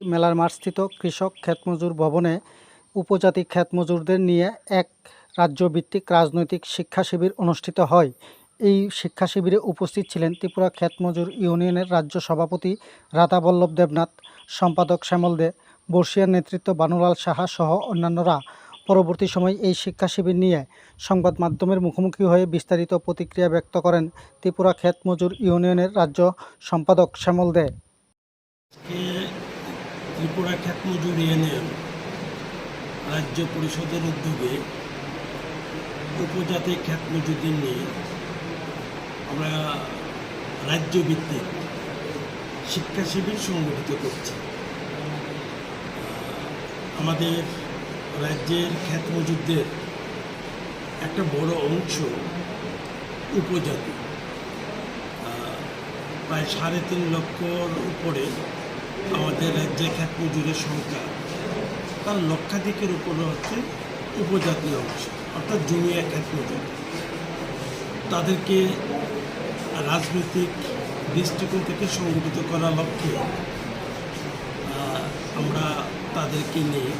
মেলার মাঠস্থিত কৃষক ক্ষেতমজুর ভবনে উপজাতি ক্ষেতমজুরদের নিয়ে এক রাজ্যভিত্তিক রাজনৈতিক শিক্ষা শিবির অনুষ্ঠিত হয়। এই শিক্ষা শিবিরে উপস্থিত ছিলেন ত্রিপুরা ক্ষেতমজুর ইউনিয়নের রাজ্য সভাপতি রাধাবল্লভ দেবনাথ, সম্পাদক শ্যামল দে, বর্ষিয়ার নেতৃত্ব বানুলাল সাহা সহ অন্যান্যরা। পরবর্তী সময় এই শিক্ষা শিবির নিয়ে সংবাদ মাধ্যমের মুখোমুখি হয়ে বিস্তারিত প্রতিক্রিয়া ব্যক্ত করেন ত্রিপুরা ক্ষেতমজুর ইউনিয়নের রাজ্য সম্পাদক শ্যামল দে। ত্রিপুরা খ্যাত মজুর ইউনিয়ন রাজ্য পরিষদের উদ্যোগে উপজাতি খ্যাত মজুরদের নিয়ে আমরা রাজ্যভিত্তিক শিক্ষা শিবির সংগঠিত করছি। আমাদের রাজ্যের খ্যাত মজুরদের একটা বড় অংশ উপজাতি। প্রায় সাড়ে তিন লক্ষর উপরে আমাদের রাজ্যে খ্যাত মজুরের সংখ্যা। তার লক্ষাধিকের উপরে হচ্ছে উপজাতীয় অংশ, অর্থাৎ জমিয়া খ্যাত মজুর তাদেরকে রাজনৈতিক দৃষ্টিকোণ থেকে সংগঠিত করার লক্ষ্যে আমরা তাদেরকে নিয়ে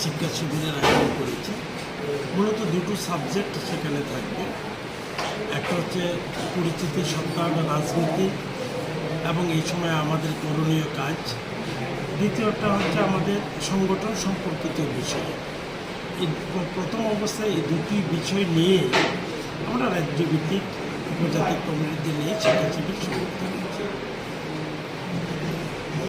শিক্ষা শিবিরের আয়োজন করেছি। মূলত দুটো সাবজেক্ট সেখানে থাকবে। একটা হচ্ছে পরিচিতি সত্তায়ন রাজনীতি এবং এই সময় আমাদের করণীয় কাজ। দ্বিতীয়টা হচ্ছে আমাদের সংগঠন সম্পর্কিত বিষয়। এই প্রথম অবস্থায় এই দুটি বিষয় নিয়ে আমরা রাজ্যভিত্তিক উপজাতি কমিটিতে নিয়ে করি